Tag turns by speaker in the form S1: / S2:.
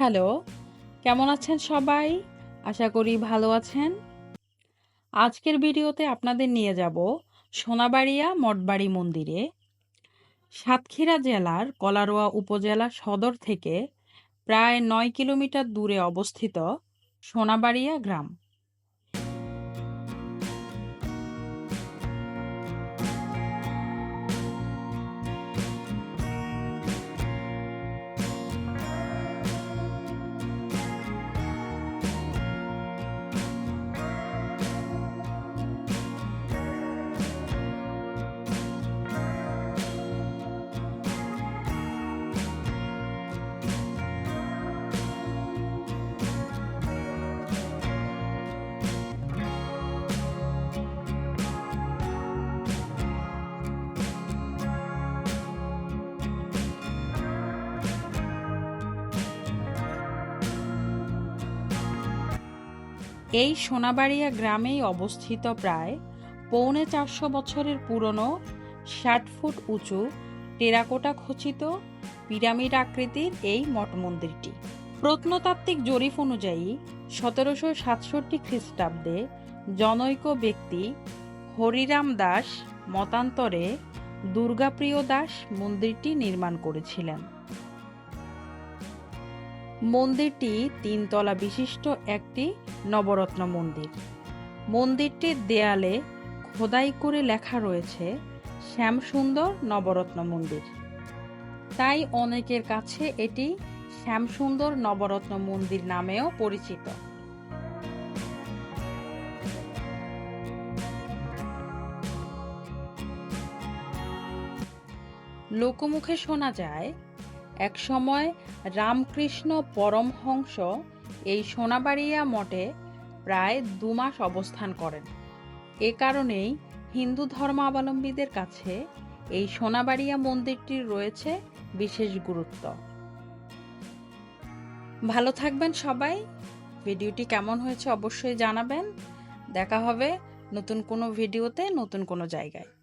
S1: Hello, কেমন আছেন সবাই? আশা করি ভালো আছেন। আজকের ভিডিওতে আপনাদের নিয়ে যাব সোনাবাড়িয়া মঠবাড়ি মন্দিরে। সাতক্ষীরা জেলার কলারোয়া উপজেলা সদর থেকে প্রায় নয় কিলোমিটার দূরে অবস্থিত সোনাবাড়িয়া গ্রাম। এই সোনাবাড়িয়া গ্রামেই অবস্থিত প্রায় পৌনে চারশো বছরের পুরনো, ষাট ফুট উঁচু, টেরাকোটা খচিত পিরামিড আকৃতির এই মঠ মন্দিরটি। প্রত্নতাত্ত্বিক জরিপ অনুযায়ী সতেরোশো সাতষট্টি খ্রিস্টাব্দে জনৈক ব্যক্তি হরিরাম দাস মতান্তরে দুর্গাপ্রিয় দাস মন্দিরটি নির্মাণ করেছিলেন। মন্দিরটি তিনতলা বিশিষ্ট একটি নবরত্ন মন্দির। মন্দিরটির দেয়ালে খোদাই করে লেখা রয়েছে, শ্যামসুন্দর নবরত্ন মন্দির। তাই অনেকের কাছে এটি শ্যামসুন্দর নবরত্ন মন্দির নামেও পরিচিত। লোকমুখে শোনা যায় একসময় রামকৃষ্ণ পরমহংস এই সোনাবাড়িয়া মঠে প্রায় দু মাস অবস্থান করেন। এ কারণেই হিন্দু ধর্মাবলম্বীদের কাছে এই সোনাবাড়িয়া মন্দিরটির রয়েছে বিশেষ গুরুত্ব। ভালো থাকবেন সবাই। ভিডিওটি কেমন হয়েছে অবশ্যই জানাবেন। দেখা হবে নতুন কোনো ভিডিওতে নতুন কোনো জায়গায়।